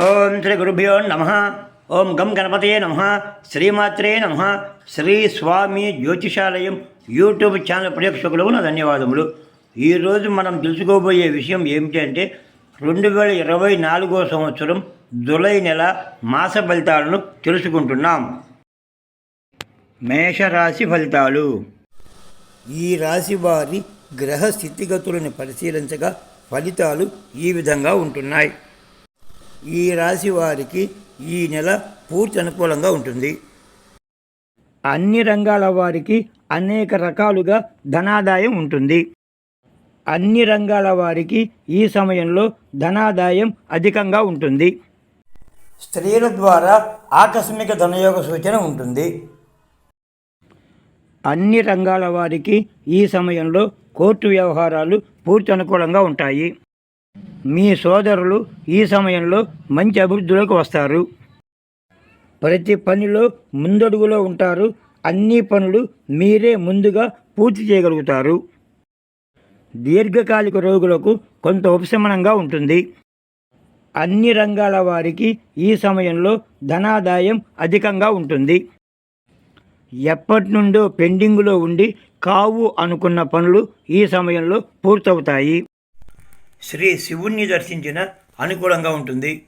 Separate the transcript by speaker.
Speaker 1: ఓం శ్రీ గురుభ్యో నమ. ఓం గం గణపతయే నమ. శ్రీమాత్రే నమ. శ్రీ స్వామి జ్యోతిషాలయం యూట్యూబ్ ఛానల్ ప్రేక్షకులకు నా ధన్యవాదములు. ఈరోజు మనం తెలుసుకోబోయే విషయం ఏమిటి అంటే రెండు వేల ఇరవై నాలుగో సంవత్సరం జులై నెల మాస ఫలితాలను తెలుసుకుంటున్నాం. మేషరాశి ఫలితాలు. ఈ రాశి వారి గ్రహ స్థితిగతులను పరిశీలించగా ఫలితాలు ఈ విధంగా ఉంటున్నాయి. ఈ రాశి వారికి ఈ నెల పూర్తి అనుకూలంగా ఉంటుంది. అన్ని రంగాల వారికి అనేక రకాలుగా ధనాదాయం ఉంటుంది. అన్ని రంగాల వారికి ఈ సమయంలో ధనాదాయం అధికంగా ఉంటుంది. స్త్రీల ద్వారా ఆకస్మిక ధనయోగ సూచన ఉంటుంది. అన్ని రంగాల వారికి ఈ సమయంలో కోర్టు వ్యవహారాలు పూర్తి అనుకూలంగా ఉంటాయి. మీ సోదరులు ఈ సమయంలో మంచి అభివృద్ధిలోకి వస్తారు. ప్రతి పనిలో ముందడుగులో ఉంటారు. అన్ని పనులు మీరే ముందుగా పూర్తి చేయగలుగుతారు. దీర్ఘకాలిక రోగులకు కొంత ఉపశమనంగా ఉంటుంది. అన్ని రంగాల వారికి ఈ సమయంలో ధనాదాయం అధికంగా ఉంటుంది. ఎప్పటి నుండో పెండింగ్లో ఉండి కావు అనుకున్న పనులు ఈ సమయంలో పూర్తవుతాయి. శ్రీ శివుణ్ణి దర్శించిన అనుకూలంగా ఉంటుంది.